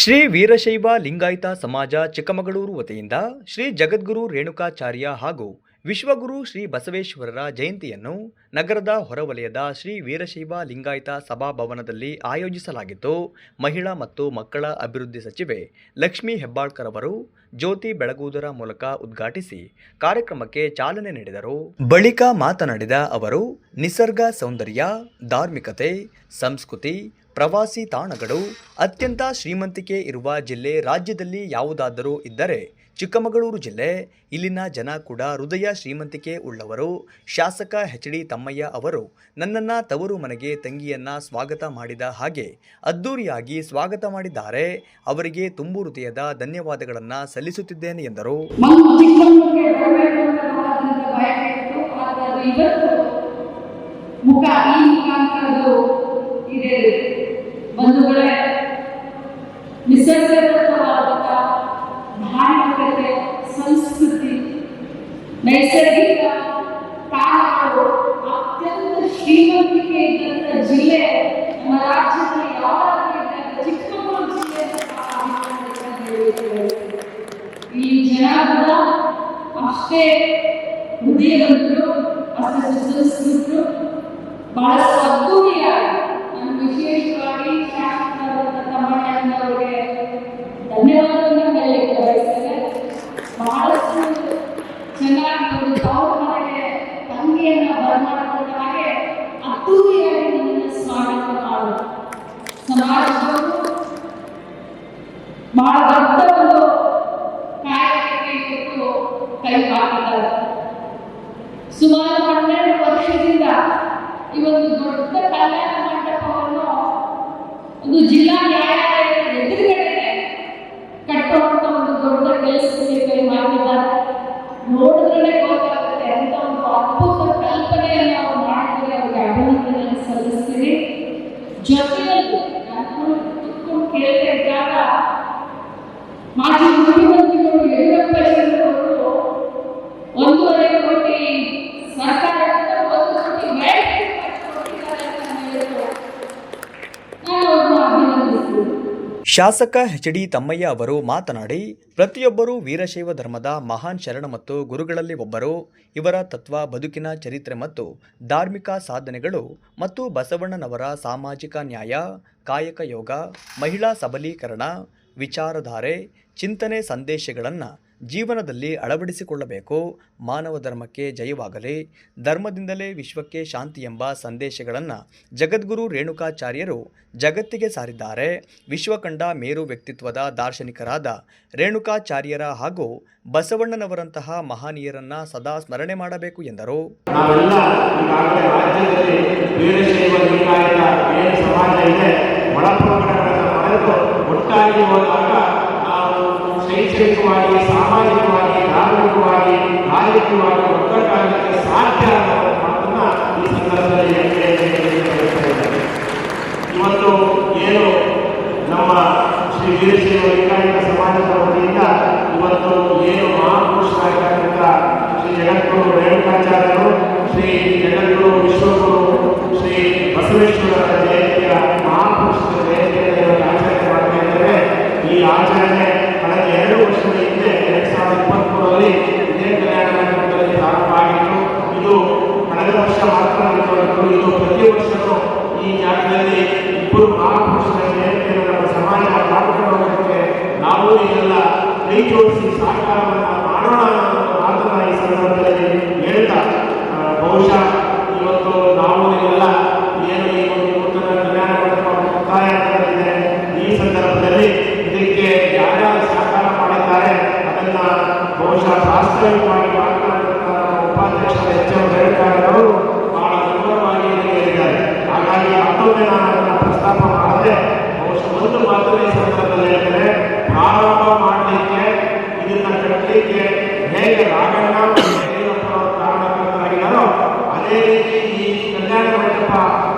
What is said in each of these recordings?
ಶ್ರೀ ವೀರಶೈವ ಲಿಂಗಾಯತ ಸಮಾಜ ಚಿಕ್ಕಮಗಳೂರು ವತಿಯಿಂದ ಶ್ರೀ ಜಗದ್ಗುರು ರೇಣುಕಾಚಾರ್ಯ ಹಾಗೂ ವಿಶ್ವಗುರು ಶ್ರೀ ಬಸವೇಶ್ವರರ ಜಯಂತಿಯನ್ನು ನಗರದ ಹೊರವಲಯದ ಶ್ರೀ ವೀರಶೈವ ಲಿಂಗಾಯತ ಸಭಾಭವನದಲ್ಲಿ ಆಯೋಜಿಸಲಾಗಿತ್ತು ಮಹಿಳಾ ಮತ್ತು ಮಕ್ಕಳ ಅಭಿವೃದ್ಧಿ ಸಚಿವೆ ಲಕ್ಷ್ಮೀ ಹೆಬ್ಬಾಳ್ಕರ್ ಅವರು ಜ್ಯೋತಿ ಬೆಳಗುವುದರ ಮೂಲಕ ಉದ್ಘಾಟಿಸಿ ಕಾರ್ಯಕ್ರಮಕ್ಕೆ ಚಾಲನೆ ನೀಡಿದರು. ಬಳಿಕ ಮಾತನಾಡಿದ ಅವರು, ನಿಸರ್ಗ ಸೌಂದರ್ಯ, ಧಾರ್ಮಿಕತೆ, ಸಂಸ್ಕೃತಿ ಪ್ರವಾಸಿ ತಾಣಗಳು, ಅತ್ಯಂತ ಶ್ರೀಮಂತಿಕೆ ಇರುವ ಜಿಲ್ಲೆ ರಾಜ್ಯದಲ್ಲಿ ಯಾವುದಾದರೂ ಇದ್ದರೆ ಚಿಕ್ಕಮಗಳೂರು ಜಿಲ್ಲೆ, ಇಲ್ಲಿನ ಜನ ಕೂಡ ಹೃದಯ ಶ್ರೀಮಂತಿಕೆ ಉಳ್ಳವರು. ಶಾಸಕ ಎಚ್ ಡಿ ತಮ್ಮಯ್ಯ ಅವರು ನನ್ನನ್ನು ತವರು ಮನೆಗೆ ತಂಗಿಯನ್ನು ಸ್ವಾಗತ ಮಾಡಿದ ಹಾಗೆ ಅದ್ದೂರಿಯಾಗಿ ಸ್ವಾಗತ ಮಾಡಿದ್ದಾರೆ. ಅವರಿಗೆ ತುಂಬು ಹೃದಯದ ಧನ್ಯವಾದಗಳನ್ನು ಸಲ್ಲಿಸುತ್ತಿದ್ದೇನೆ ಎಂದರು ನಮ್ಮ ಚಿಕ್ಕಮಗಳೂರಿಗೆ ಬರಬೇಕು ಅನ್ನೋದಂತ ಬಯಕೆ ಇತ್ತು ಆದರೆ ಅದು ಇವತ್ತು ಮುಖ ಈ ಮುಖಾಂತರ ಅದು ಇದೆ ಬಂಧುಗಳೇ ನಿಸರ್ಗದತ್ತವಾದಂಥ ಧಾರ್ಮಿಕತೆ ಸಂಸ್ಕೃತಿ ನೈಸರ್ಗಿಕ ತಾಣಗಳು ಅತ್ಯಂತ ಶ್ರೀಮಂತಿಕೆ ಇದ್ದಂಥ ಜಿಲ್ಲೆ ನಮ್ಮ ರಾಜ್ಯದಲ್ಲಿ ಯಾವಾಗಲೂ ಇದ್ದಂಥ ಚಿಕ್ಕಮಗಳೂರು ಜಿಲ್ಲೆ ಅಂತ ನಾವು ಹೇಳ್ತೇವೆ. ಈ ಜನ ಕೂಡ ಅಷ್ಟೇ ಹೃದಯವಂತರು ಅಷ್ಟೇ ಸುಸಂಸ್ಕೃತರು ಬಹಳ ಅದ್ದೂರಿಯಾಗಿ ನಾನು ವಿಶೇಷವಾಗಿ ಶಾಸಕರಾದಂಥ ತಮ್ಮಣ್ಣನವರಿಗೆ ಧನ್ಯವಾದವನ್ನು ಹೇಳಲಿಕ್ಕೆ ಬಯಸ್ತೇನೆ. ಬಹಳಷ್ಟು ಚೆನ್ನಾಗಿ ಒಂದು ತವರು ಮನೆಗೆ ತಂಗಿಯನ್ನ ಬರಮಾಡಿಕೊಂಡ ಹಾಗೆ ಅದ್ದೂರಿಯಾಗಿ ನನ್ನನ್ನು ಸ್ವಾಗತ ಮಾಡೋದು ಸಮಾಜದವರು ಬಹಳ ದೊಡ್ಡ ಒಂದು ಕಾರ್ಯಕ್ಕೆ ಇವತ್ತು ಕೈ ಹಾಕಿದ್ದಾರೆ ಸುಮಾರು ಹನ್ನೆರಡು ವರ್ಷದಿಂದ ಈ ಒಂದು ದೊಡ್ಡ ಕಲ್ಯಾಣ ಮಂಟಪವನ್ನು ಒಂದು ಜಿಲ್ಲಾ ನ್ಯಾಯಾಲಯದ ಎದುರುಗಡೆ ಕಟ್ಟುವಂತ ಒಂದು ದೊಡ್ಡ ಕೆಲಸಕ್ಕೆ ಕೈ ಮಾಡಿದ್ದಾರೆ ನೋಡಿದ್ರೆ ಗೊತ್ತಾಗುತ್ತೆ ಅಂತ ಒಂದು ಅದ್ಭುತ ಕಲ್ಪನೆಯನ್ನು ಅವರು ಮಾಡಿದರೆ ಅವರಿಗೆ ಅಭಿನಂದನೆ ಸಲ್ಲಿಸ್ತೀನಿ ಜೊತೆಯಲ್ಲಿ ನಾನು ಕೇಳ್ತಾ ಇದ್ದಾಗ ಮಾಜಿ ಮುಖ್ಯಮಂತ್ರಿಗಳು ಯಡಿಯೂರಪ್ಪನವರು ಶಾಸಕ ಎಚ್ ಡಿ ತಮ್ಮಯ್ಯ ಅವರು ಮಾತನಾಡಿ, ಪ್ರತಿಯೊಬ್ಬರೂ ವೀರಶೈವ ಧರ್ಮದ ಮಹಾನ್ ಶರಣ ಮತ್ತು ಗುರುಗಳಲ್ಲಿ ಒಬ್ಬರು. ಇವರ ತತ್ವ, ಬದುಕಿನ ಚರಿತ್ರೆ ಮತ್ತು ಧಾರ್ಮಿಕ ಸಾಧನೆಗಳು ಮತ್ತು ಬಸವಣ್ಣನವರ ಸಾಮಾಜಿಕ ನ್ಯಾಯ, ಕಾಯಕ ಯೋಗ, ಮಹಿಳಾ ಸಬಲೀಕರಣ, ವಿಚಾರಧಾರೆ, ಚಿಂತನೆ ಸಂದೇಶಗಳನ್ನು ಜೀವನದಲ್ಲಿ ಅಳವಡಿಸಿಕೊಳ್ಳಬೇಕು. ಮಾನವ ಧರ್ಮಕ್ಕೆ ಜಯವಾಗಲಿ. ಧರ್ಮದಿಂದಲೇ ವಿಶ್ವಕ್ಕೆ ಶಾಂತಿ ಎಂಬ ಸಂದೇಶಗಳನ್ನು ಜಗದ್ಗುರು ರೇಣುಕಾಚಾರ್ಯರು ಜಗತ್ತಿಗೆ ಸಾರಿದ್ದಾರೆ. ವಿಶ್ವಕಂಡ ಮೇರು ವ್ಯಕ್ತಿತ್ವದ ದಾರ್ಶನಿಕರಾದ ರೇಣುಕಾಚಾರ್ಯರ ಹಾಗೂ ಬಸವಣ್ಣನವರಂತಹ ಮಹನೀಯರನ್ನ ಸದಾ ಸ್ಮರಣೆ ಮಾಡಬೇಕು ಎಂದರು ನಾವೆಲ್ಲ ಈಗಾಗಲೇ ರಾಜ್ಯದಲ್ಲಿ ವೀರಶೈವ ಲಿಂಗಾಯತ ಏನು ಸಮಾಜ ಇದೆ ಒಳಪ್ರಕರಣಗಳನ್ನು ಮರೆತು ಒಟ್ಟಾಗಿ ಹೋದಾಗ ನಾವು ಶೈಕ್ಷಣಿಕವಾಗಿ ಸಾಮಾಜಿಕವಾಗಿ, ಧಾರ್ಮಿಕವಾಗಿ ಆರ್ಥಿಕವಾಗಿ ಒಗ್ಗಟ್ಟಾಗಲಿಕ್ಕೆ ಸಾಧ್ಯ ಅನ್ನೋ ಈ ಸಂದರ್ಭದಲ್ಲಿ ಇವತ್ತು ಏನು ನಮ್ಮ ಶ್ರೀ ವೀರಶೈವ ವೈಜ್ಞಾನಿಕ ಸಮಾಜದ ವತಿಯಿಂದ ಇವತ್ತು ಏನು ಮಹಾಪುರುಷರಾಗಿರ್ತಕ್ಕಂಥ ಶ್ರೀ ಜಗದ್ಗುರು ರೇಣುಕಾಚಾರ್ಯರು, ಶ್ರೀ ಜಗದ್ಗುರು ವಿಶ್ವಗುರು, ಶ್ರೀ ಬಸವೇಶ್ವರರ ಕೈ ಜೋಡಿಸಿ ಸಹಕಾರವನ್ನು ಮಾಡೋಣ ಮಾತ್ರ ಈ ಸಂದರ್ಭದಲ್ಲಿ ಹೇಳ್ತಾ ಬಹುಶಃ ಇವತ್ತು ನಾವು ಎಲ್ಲ ಏನು ಈ ಒಂದು ನೂತನ ಕಲ್ಯಾಣ ಮಂಟಪ ಮುಕ್ತಾಯ ಇದೆ ಈ ಸಂದರ್ಭದಲ್ಲಿ ಇದಕ್ಕೆ ಯಾರ್ಯಾರು ಸಹಕಾರ ಮಾಡಿದ್ದಾರೆ ಅದನ್ನ ಬಹುಶಃ ಶಾಸ್ತ್ರೀಯವಾಗಿ ಮಾತನಾಡಿರುವಂತಹ ನಮ್ಮ ಉಪಾಧ್ಯಕ್ಷರ ಎಚ್ ಎಂ ರೇಣುಕಾರವರು ಬಹಳ ಸುಂದರವಾಗಿ ಹೇಳಿದ್ದಾರೆ. ಹಾಗಾಗಿ ಮತ್ತೊಮ್ಮೆ ನಾನು ಅದನ್ನು ಪ್ರಸ್ತಾಪ ಮಾಡದೆ ಬಹುಶಃ ಒಂದು ಮಾತ್ರ ಈ ಸಂದರ್ಭದಲ್ಲಿ ಹೇಳಿದರೆ ಪ್ರಾರಂಭ ಮಾಡಲಿಕ್ಕೆ ಕಟ್ಟಲಿಕ್ಕೆ ಹೇಗೆ ರಾಘಣ್ಣ ಕಾರಣಕರ್ತರಾಗಿದ್ದಾರೋ ಅದೇ ರೀತಿ ಈ ಕಲ್ಯಾಣ ಮಂಟಪ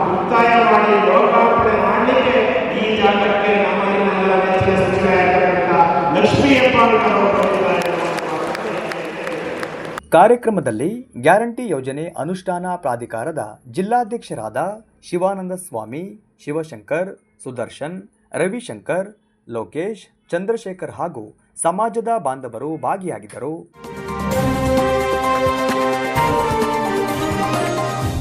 ಮುಕ್ತಾಯ ಮಾಡಿ ಲೋಕಾರ್ಪಣೆ ಮಾಡಲಿಕ್ಕೆ ಈ ಜಾಗಕ್ಕೆ ನಮ್ಮ ಎಲ್ಲ ನೆಚ್ಚಿನ ಸಚಿವೆ ಆಗಿರ್ತಕ್ಕಂಥ ಲಕ್ಷ್ಮೀ ಹೆಬ್ಬಾಳ್ಕರ್ ಕಾರ್ಯಕ್ರಮದಲ್ಲಿ ಗ್ಯಾರಂಟಿ ಯೋಜನೆ ಅನುಷ್ಠಾನ ಪ್ರಾಧಿಕಾರದ ಜಿಲ್ಲಾಧ್ಯಕ್ಷರಾದ ಶಿವಾನಂದ ಸ್ವಾಮಿ, ಶಿವಶಂಕರ್, ಸುದರ್ಶನ್, ರವಿಶಂಕರ್, ಲೋಕೇಶ್, ಚಂದ್ರಶೇಖರ್ ಹಾಗೂ ಸಮಾಜದ ಬಾಂಧವರು ಭಾಗಿಯಾಗಿದ್ದರು.